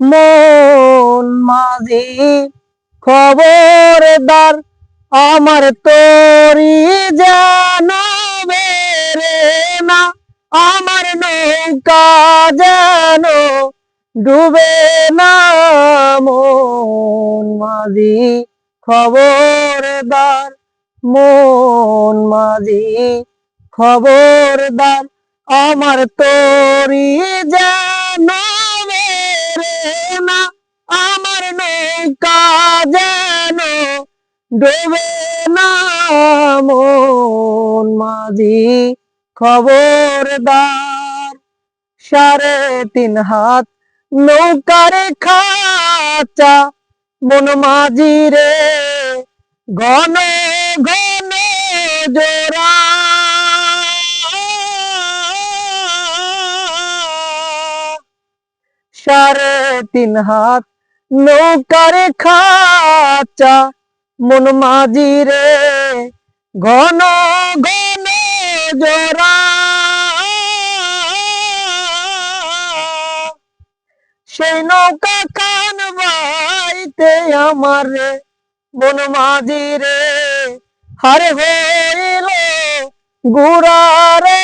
মন মাঝি খবরদার আমার তোরি জানবে না, আমার নৌকা যেন ডুবে না। মন মাঝি খবরদার মন মাঝি খবরদার আমার তোরি জানবে যেন ডুবে না মন মাঝি। খবরদার, সাড়ে তিন হাত নৌকার খাচা মন মাঝি রে। ঘন ঘন জোড়া। সাড়ে তিন হাত নৌকার খাচা, মন মাঝি রে, ঘন ঘন জোড়া সেই নৌকা কান বাইতে আমার রে, মন মাঝি রে, হারে হইল গুড়ারে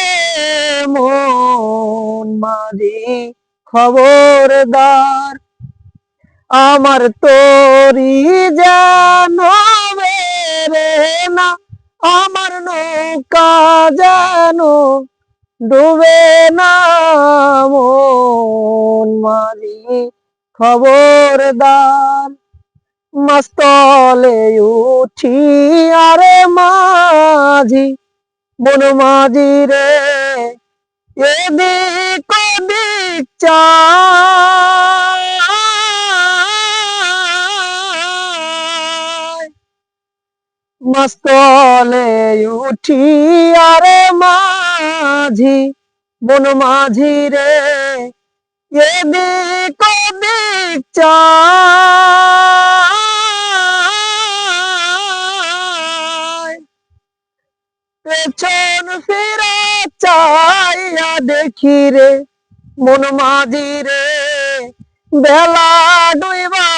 মন মাঝি খবরদার। আমার তোরি জানবে রে না, আমার নৌকা জানো ডুবে না, মন মাঝি খবরদার। মস্তলে উঠি, আরে মাঝি, মন মাঝি রে, এদিক চায় মস্তলে উঠি আরে মাঝি বন মাঝি রে, এদিক ওদিক পেছন ফিরে চাইয়া দেখি রে, মন মাঝি রে, বেলা ডুইবা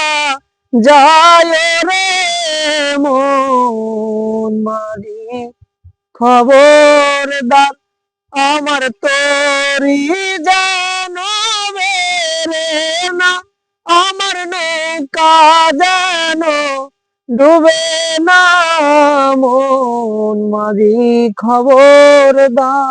যায় রে। মন মাঝি খবরদার আমার তোরি জানবে রে না, আমার নৌকা জানো ডুবে না। মন মাঝি খবরদার